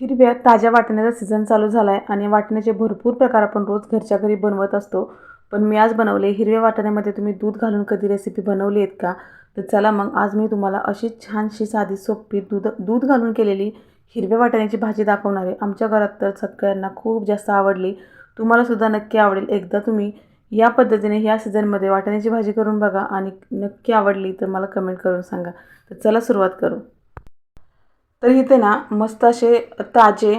हिरव्या ताज्या वाटण्याचा सीझन चालू झाला आहे आणि वाटण्याचे भरपूर प्रकार आपण रोज घरच्या घरी बनवत असतो. पण मी आज बनवले हिरव्या वाटण्यामध्ये तुम्ही दूध घालून कधी रेसिपी बनवली आहेत का? तर चला मग आज मी तुम्हाला अशी छानशी साधी सोपी दूध दूध घालून केलेली हिरव्या वाटण्याची भाजी दाखवणार आहे. आमच्या घरात तर सगळ्यांना खूप जास्त आवडली. तुम्हालासुद्धा नक्की आवडेल. एकदा तुम्ही या पद्धतीने ह्या सीझनमध्ये वाटण्याची भाजी करून बघा आणि नक्की आवडली तर मला कमेंट करून सांगा. तर चला सुरुवात करू. तर इथे ना मस्त असे ताजे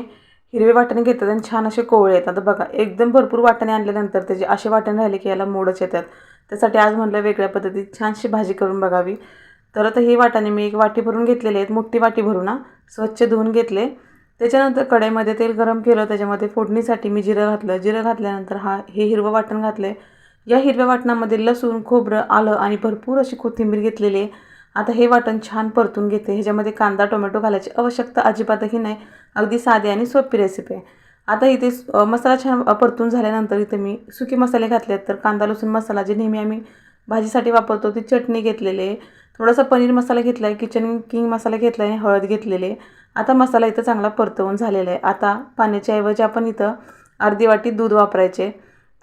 हिरवे वाटणे घेतात आणि छान असे कोवळे येतात. आता बघा एकदम भरपूर वाटणे आणल्यानंतर त्याचे असे वाटणे राहिले की याला मोडच येतात. त्यासाठी आज म्हटलं वेगळ्या पद्धतीत छानशी भाजी करून बघावी. तर आता हे वाटाणे मी एक वाटी भरून घेतलेले आहेत. मोठी वाटी भरून ना. स्वच्छ धुवून घेतले. त्याच्यानंतर कढईमध्ये तेल गरम केलं. त्याच्यामध्ये फोडणीसाठी मी जिरं घातलं. जिरं घातल्यानंतर हा हे हिरवं वाटण घातलं या हिरव्या वाटणामध्ये लसूण खोबरं आलं आणि भरपूर अशी कोथिंबीर घेतलेली आहे. आता हे वाटण छान परतून घेते. ह्याच्यामध्ये कांदा टोमॅटो घालायची आवश्यकता अजिबातही नाही. अगदी साधी आणि सोपी रेसिपी आहे. आता इथे मसाला छान परतून झाल्यानंतर इथे मी सुके मसाले घातले आहेत. तर कांदा लसूण मसाला जे नेहमी आम्ही भाजीसाठी वापरतो ती चटणी घेतलेले आहे. थोडासा पनीर मसाला घेतला आहे किचन किंग मसाला घेतला आहे हळद घेतलेले आता मसाला इथं चांगला परतवून झालेला आहे. आता पाण्याच्या ऐवजी आपण इथं अर्धी वाटी दूध वापरायचे.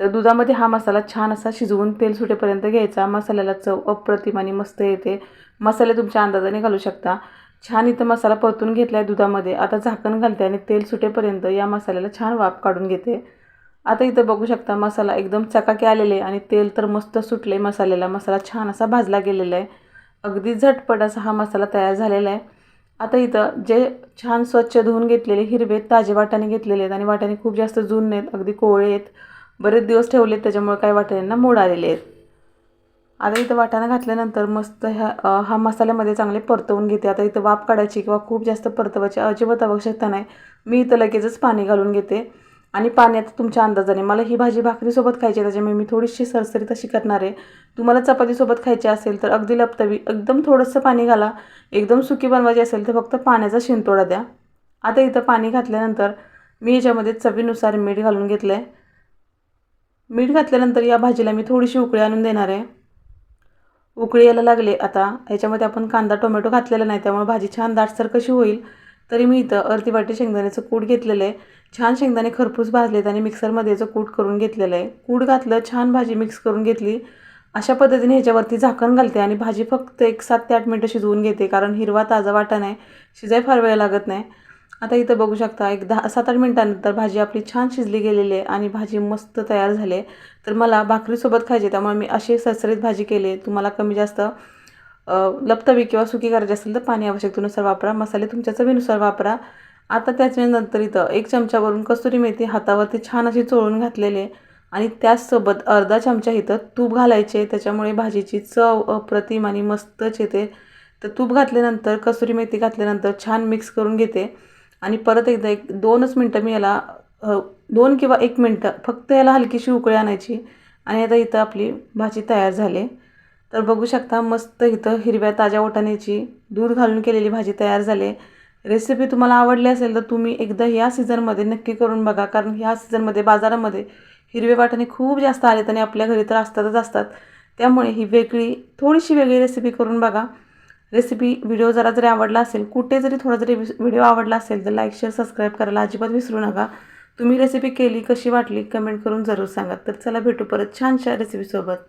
तर दुधामध्ये हा मसाला छान असा शिजवून तेल सुटेपर्यंत घ्यायचा. मसाल्याला चव अप्रतिम आणि मस्त येते. मसाले तुमच्या अंदाजाने घालू शकता. छान इथं मसाला परतून घेतला आहे दुधामध्ये. आता झाकण घालते आणि तेल सुटेपर्यंत या मसाल्याला छान वाफ काढून घेते. आता इथं बघू शकता मसाला एकदम चकाके आलेले आणि तेल तर मस्त सुटले मसाल्याला. मसाला छान असा भाजला गेलेला आहे अगदी झटपट असा हा मसाला तयार झालेला आहे. आता इथं जे छान स्वच्छ धुवून घेतलेले हिरवे ताजे वाटाणे घेतलेले आहेत आणि वाटाणे खूप जास्त जुन नाहीत अगदी कोवळे आहेत. बरेच दिवस ठेवलेत त्याच्यामुळे काही वाटाण्यांना मोड आलेले आहेत. आता इथं वाटाणा घातल्यानंतर मस्त ह्या हा मसाल्यामध्ये चांगले परतवून घेते. आता इथं वाफ काढायची किंवा खूप जास्त परतवायची अजिबात आवश्यकता नाही. मी इथं लगेचच पाणी घालून घेते. आणि पाण्यात तुमच्या अंदाजाने मला ही भाजी भाकरीसोबत खायची आहे त्याच्यामुळे मी थोडीशी सरसरी तशी करणार आहे. तुम्हाला चपातीसोबत खायची असेल तर अगदी लपतवी एकदम थोडंसं पाणी घाला. एकदम सुकी बनवायची असेल तर फक्त पाण्याचा शिंतोडा द्या. आता इथं पाणी घातल्यानंतर मी याच्यामध्ये चवीनुसार मीठ घालून घेतलं आहे मीठ घातल्यानंतर या भाजीला मी थोडीशी उकळी आणून देणार आहे. उकळी यायला लागले आता. याच्यामध्ये आपण कांदा टोमॅटो घातलेला नाही त्यामुळे भाजी छान दाटसर कशी होईल तरी मी इथं अर्धी वाटी शेंगदाण्याचं कूट घेतलेलं आहे. छान शेंगदाणे खरपूस भाजलेत आणि मिक्सरमध्ये याचं कूट करून घेतलेलं आहे. कूट घातलं छान भाजी मिक्स करून घेतली. अशा पद्धतीने ह्याच्यावरती झाकण घालते आणि भाजी फक्त एक सात ते आठ मिनटं शिजवून घेते कारण हिरवा ताजा वाटा नाही शिजाय फार वेळ लागत नाही. आता इथं बघू शकता एक दहा सात आठ मिनटानंतर भाजी आपली छान शिजली गेलेली आहे आणि भाजी मस्त तयार झाली आहे. तर मला भाकरीसोबत खायची त्यामुळे मी अशी सरसरीत भाजी केली तुम्हाला कमी जास्त लपतवी किंवा सुकी करायची असेल तर पाणी आवश्यकतेनुसार वापरा मसाले तुमच्या चवीनुसार वापरा. आता त्याच्यानंतर इथं एक चमच्यावरून कसुरी मेथी हातावरती छान अशी चोळून घातलेले आणि त्याचसोबत अर्धा चमचा इथं तूप घालायचे त्याच्यामुळे भाजीची चव अप्रतिम आणि मस्तच येते. तर तूप घातल्यानंतर कसुरी मेथी घातल्यानंतर छान मिक्स करून घेते. आणि परत एकदा एक दोनच मिनटं मी याला दोन किंवा एक मिनटं फक्त याला हलकीशी उकळी आणायची. आणि आता इथं आपली भाजी तयार झाली. तर बघू शकता मस्त इथं हिरव्या ताज्या वाटाण्याची दूध घालून केलेली भाजी तयार झाली. रेसिपी तुम्हाला आवडली असेल तर तुम्ही एकदा ह्या सीझनमध्ये नक्की करून बघा. कारण ह्या सीझनमध्ये बाजारामध्ये हिरवे वाटाणे खूप जास्त आलेत आणि आपल्या घरी तर असतातच असतात. त्यामुळे ही वेगळी थोडीशी वेगळी रेसिपी करून बघा. रेसिपी व्हिडिओ जरा जरी आवडला असेल कुठे जरी थोडा जरी व्हिडिओ आवडला असेल तर लाईक शेअर सबस्क्राईब करायला अजिबात विसरू नका. तुम्ही रेसिपी केली कशी वाटली कमेंट करून जरूर सांगा. तर चला भेटू परत छानशा रेसिपीसोबत